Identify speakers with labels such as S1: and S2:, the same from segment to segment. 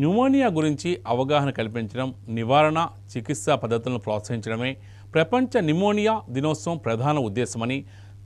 S1: Pneumonia గురించి అవగాహన కల్పించడం నివారణ చికిత్సా పద్ధతులను ప్రోత్సహించడమే ప్రపంచ న్యూమోనియా దినోత్సవం ప్రధాన ఉద్దేశమని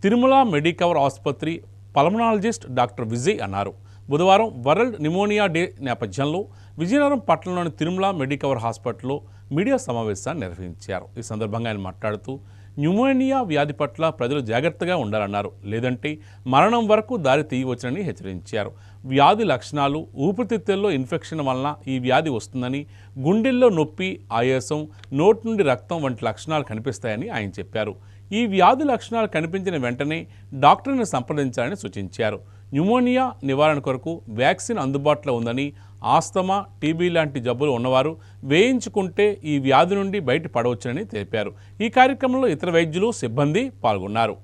S1: తిరుమల మెడికవర్ ఆసుపత్రి పల్మనాలజిస్ట్ డాక్టర్ విజయ్ అన్నారు. బుధవారం వరల్డ్ న్యూమోనియా డే నేపథ్యంలో విజయనగరం పట్టణంలోని తిరుమల మెడికవర్ హాస్పిటల్లో మీడియా సమావేశాన్ని నిర్వహించారు. ఈ సందర్భంగా ఆయన మాట్లాడుతూ న్యూమోనియా వ్యాధి పట్ల ప్రజలు జాగ్రత్తగా ఉండాలన్నారు. లేదంటే మరణం వరకు దారి తీయవచ్చునని హెచ్చరించారు. వ్యాధి లక్షణాలు ఊపిరితిత్తుల్లో ఇన్ఫెక్షన్ వలన ఈ వ్యాధి వస్తుందని గుండెల్లో నొప్పి ఆయాసం నోటి నుండి రక్తం వంటి లక్షణాలు కనిపిస్తాయని ఆయన చెప్పారు. ఈ వ్యాధి లక్షణాలు కనిపించిన వెంటనే డాక్టర్ని సంప్రదించాలని సూచించారు. న్యూమోనియా నివారణ కొరకు వ్యాక్సిన్ అందుబాటులో ఉందని ఆస్తమా టీబీ లాంటి జబ్బులు ఉన్నవారు వేయించుకుంటే ఈ వ్యాధి నుండి బయటపడవచ్చునని తెలిపారు. ఈ కార్యక్రమంలో ఇతర వైద్యులు సిబ్బంది పాల్గొన్నారు.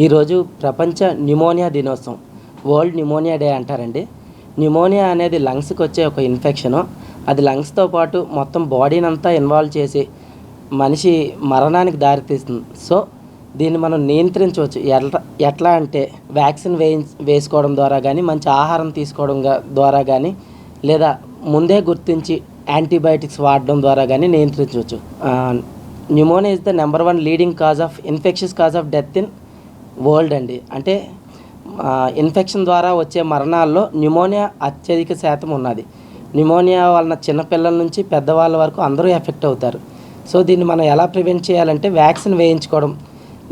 S2: ఈరోజు ప్రపంచ న్యూమోనియా దినోత్సవం వరల్డ్ న్యూమోనియా డే అంటారండి. న్యూమోనియా అనేది లంగ్స్కి వచ్చే ఒక ఇన్ఫెక్షను. అది లంగ్స్తో పాటు మొత్తం బాడీని అంతా ఇన్వాల్వ్ చేసి మనిషి మరణానికి దారితీస్తుంది సో దీన్ని మనం నియంత్రించవచ్చు. ఎట్లా ఎట్లా అంటే వ్యాక్సిన్ వేయి వేసుకోవడం ద్వారా కానీ మంచి ఆహారం తీసుకోవడం ద్వారా కానీ లేదా ముందే గుర్తించి యాంటీబయాటిక్స్ వాడడం ద్వారా కానీ నియంత్రించవచ్చు. Pneumonia is the number one leading cause of infections cause of death in world అండి. అంటే ఇన్ఫెక్షన్ ద్వారా వచ్చే మరణాల్లో న్యూమోనియా అత్యధిక శాతం ఉన్నది. న్యూమోనియా వలన చిన్నపిల్లల నుంచి పెద్దవాళ్ళ వరకు అందరూ ఎఫెక్ట్ అవుతారు. సో దీన్ని మనం ఎలా ప్రివెంట్ చేయాలంటే వ్యాక్సిన్ వేయించుకోవడం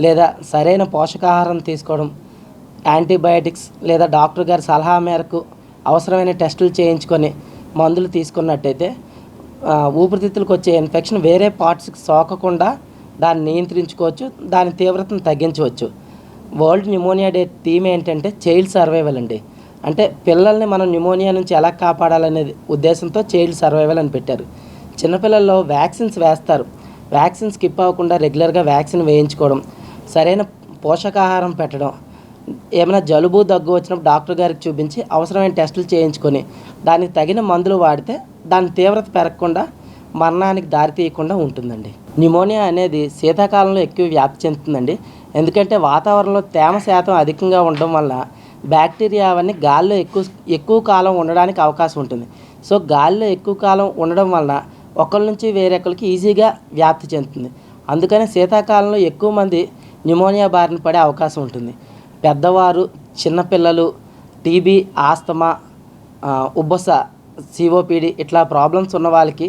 S2: లేదా సరైన పోషకాహారం తీసుకోవడం యాంటీబయాటిక్స్ లేదా డాక్టర్ గారి సలహా మేరకు అవసరమైన టెస్టులు చేయించుకొని మందులు తీసుకున్నట్టయితే ఊపిరితిత్తులకు వచ్చే ఇన్ఫెక్షన్ వేరే పార్ట్స్కి సోకకుండా దాన్ని నియంత్రించుకోవచ్చు దాని తీవ్రతను తగ్గించవచ్చు. వరల్డ్ న్యూమోనియా డే థీమ్ ఏంటంటే చైల్డ్ సర్వైవల్ అండి. అంటే పిల్లల్ని మనం న్యూమోనియా నుంచి ఎలా కాపాడాలనే ఉద్దేశంతో చైల్డ్ సర్వైవల్ అని పెట్టారు. చిన్నపిల్లల్లో వ్యాక్సిన్స్ వేస్తారు. వ్యాక్సిన్ స్కిప్ అవ్వకుండా రెగ్యులర్గా వ్యాక్సిన్ వేయించుకోవడం సరైన పోషకాహారం పెట్టడం ఏమైనా జలుబు దగ్గు వచ్చినప్పుడు డాక్టర్ గారికి చూపించి అవసరమైన టెస్టులు చేయించుకొని దానికి తగిన మందులు వాడితే దాని తీవ్రత పెరగకుండా మరణానికి దారి తీయకుండా ఉంటుందండి. న్యూమోనియా అనేది శీతాకాలంలో ఎక్కువ వ్యాప్తి చెందుతుందండి. ఎందుకంటే వాతావరణంలో తేమ శాతం అధికంగా ఉండడం వల్ల బ్యాక్టీరియా అవన్నీ గాల్లో ఎక్కువ ఎక్కువ కాలం ఉండడానికి అవకాశం ఉంటుంది. సో గాల్లో ఎక్కువ కాలం ఉండడం వలన ఒకరి నుంచి వేరొకరికి ఈజీగా వ్యాప్తి చెందుతుంది. అందుకని శీతాకాలంలో ఎక్కువ మంది న్యూమోనియా బారిన పడే అవకాశం ఉంటుంది. పెద్దవారు చిన్నపిల్లలు టీబీ ఆస్తమా ఉబ్బస సిఓపిడి ఇట్లా ప్రాబ్లమ్స్ ఉన్న వాళ్ళకి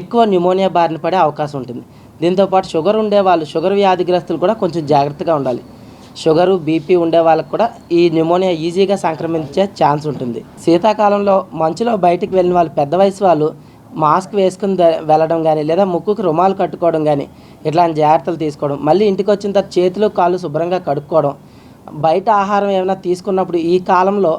S2: ఎక్కువ న్యూమోనియా బారిన పడే అవకాశం ఉంటుంది. దీంతోపాటు షుగర్ ఉండే వాళ్ళు షుగర్ వ్యాధిగ్రస్తులు కూడా కొంచెం జాగ్రత్తగా ఉండాలి. షుగరు బీపీ ఉండే వాళ్ళకి కూడా ఈ న్యూమోనియా ఈజీగా సంక్రమించే ఛాన్స్ ఉంటుంది. శీతాకాలంలో మంచులో బయటికి వెళ్ళిన వాళ్ళు పెద్ద వయసు వాళ్ళు మాస్క్ వేసుకుని వెళ్ళడం కానీ లేదా ముక్కుకు రుమాలు కట్టుకోవడం కానీ ఇట్లాంటి జాగ్రత్తలు తీసుకోవడం. మళ్ళీ ఇంటికి వచ్చిన తర్వాత చేతులు కాళ్ళు శుభ్రంగా కడుక్కోవడం. బయట ఆహారం ఏమైనా తీసుకున్నప్పుడు ఈ కాలంలో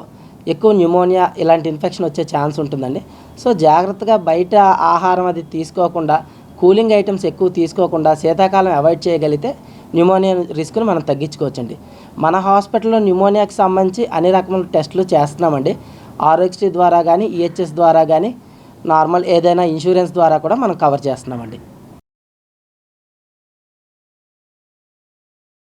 S2: ఎక్కువ న్యూమోనియా ఇలాంటి ఇన్ఫెక్షన్ వచ్చే ఛాన్స్ ఉంటుందండి. సో జాగ్రత్తగా బయట ఆహారం అది తీసుకోకుండా కూలింగ్ ఐటమ్స్ ఎక్కువ తీసుకోకుండా శీతాకాలం అవాయిడ్ చేయగలిగితే న్యూమోనియా రిస్క్ను మనం తగ్గించుకోవచ్చండి. మన హాస్పిటల్లో న్యూమోనియాకి సంబంధించి అన్ని రకముల టెస్టులు చేస్తున్నామండి. ఆరోగ్యశ్రీ ద్వారా కానీ ఈహెచ్ఎస్ ద్వారా కానీ నార్మల్ ఏదైనా ఇన్సూరెన్స్ ద్వారా కూడా మనం కవర్ చేస్తున్నామండి.